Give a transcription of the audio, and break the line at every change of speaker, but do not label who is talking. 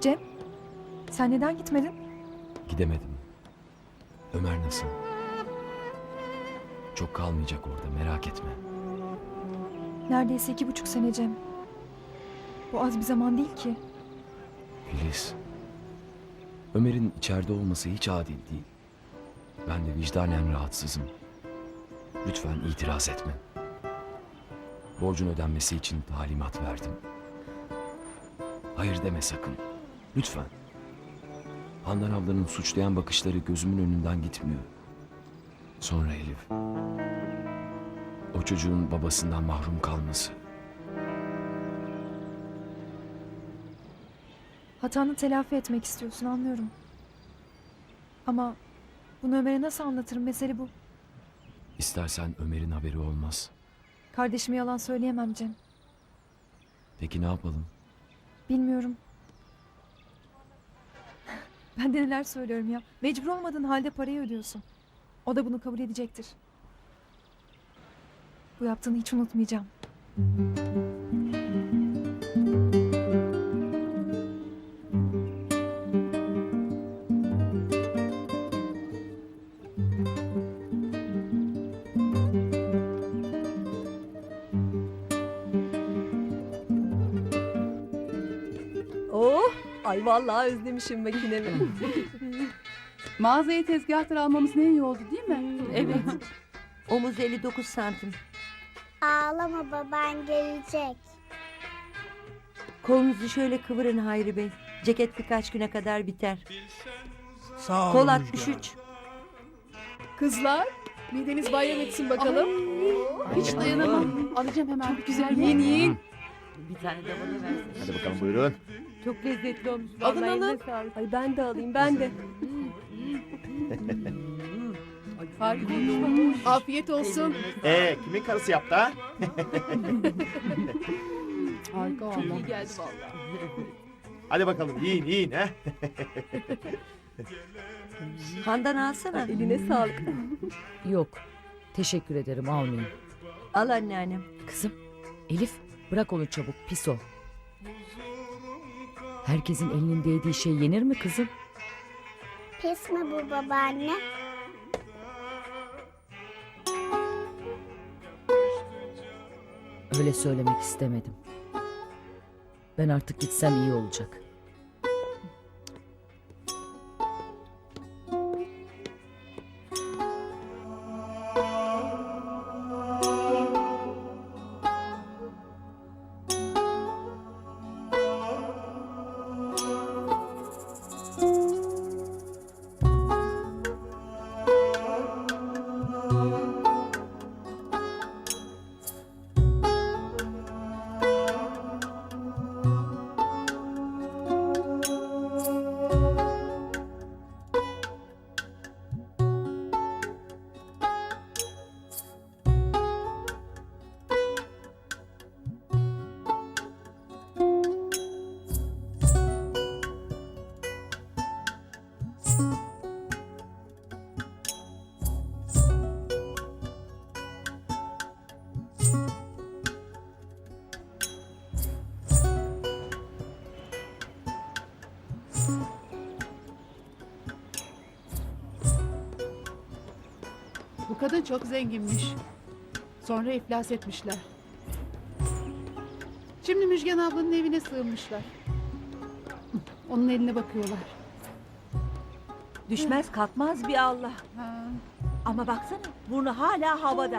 Cem, sen neden gitmedin?
Gidemedim. Ömer nasıl? Çok kalmayacak orada merak etme.
Neredeyse iki buçuk sene Cem. Bu az bir zaman değil ki.
Filiz. Ömer'in içeride olması hiç adil değil. Ben de vicdanen rahatsızım. Lütfen itiraz etme. Borcun ödenmesi için talimat verdim. Hayır deme sakın. Lütfen. Handan ablanın suçlayan bakışları gözümün önünden gitmiyor. Sonra Elif. O çocuğun babasından mahrum kalması.
Hatanı telafi etmek istiyorsun anlıyorum. Ama bunu Ömer'e nasıl anlatırım mesele bu.
İstersen Ömer'in haberi olmaz.
Kardeşime yalan söyleyemem Cem.
Peki ne yapalım?
Bilmiyorum. Ben de neler söylüyorum ya. Mecbur olmadığın halde parayı ödüyorsun. O da bunu kabul edecektir. Bu yaptığını hiç unutmayacağım.
Ay vallahi özlemişim makinemi.
Mağazaya tezgahtar almamız ne iyi oldu değil mi?
evet. Omuz 59 santim.
Ağlama baban gelecek.
Kolunuzu şöyle kıvırın Hayri Bey. Ceket birkaç güne kadar biter.
Sağ
Kol
olun
63.
Kızlar, mideniz bayram etsin bakalım.
Hiç dayanamam. Alacağım hemen bir güzel yiyin yiyin.
Bir tane de bana versin.
Hadi bakalım buyurun.
Çok lezzetli olmuş.
Alın,
Vallahi
alın.
eline sağlık.
Ay ben de alayım, ben de.
Harika olmuş.
Afiyet olsun.
Ee, kimin karısı yaptı ha?
Harika
Çok
valla.
iyi geldi vallahi.
Hadi bakalım yiyin yiyin ha.
Handan alsana.
Eline sağlık.
Yok. Teşekkür ederim almayayım.
Al anneannem.
Kızım Elif bırak onu çabuk pis o. Herkesin elinin değdiği şey yenir mi kızım?
Pes mi bu babaanne?
Öyle söylemek istemedim. Ben artık gitsem iyi olacak.
Bu kadın çok zenginmiş. Sonra iflas etmişler. Şimdi Müjgan ablanın evine sığınmışlar. Onun eline bakıyorlar.
Düşmez kalkmaz bir Allah.
Ha.
Ama baksana burnu hala havada.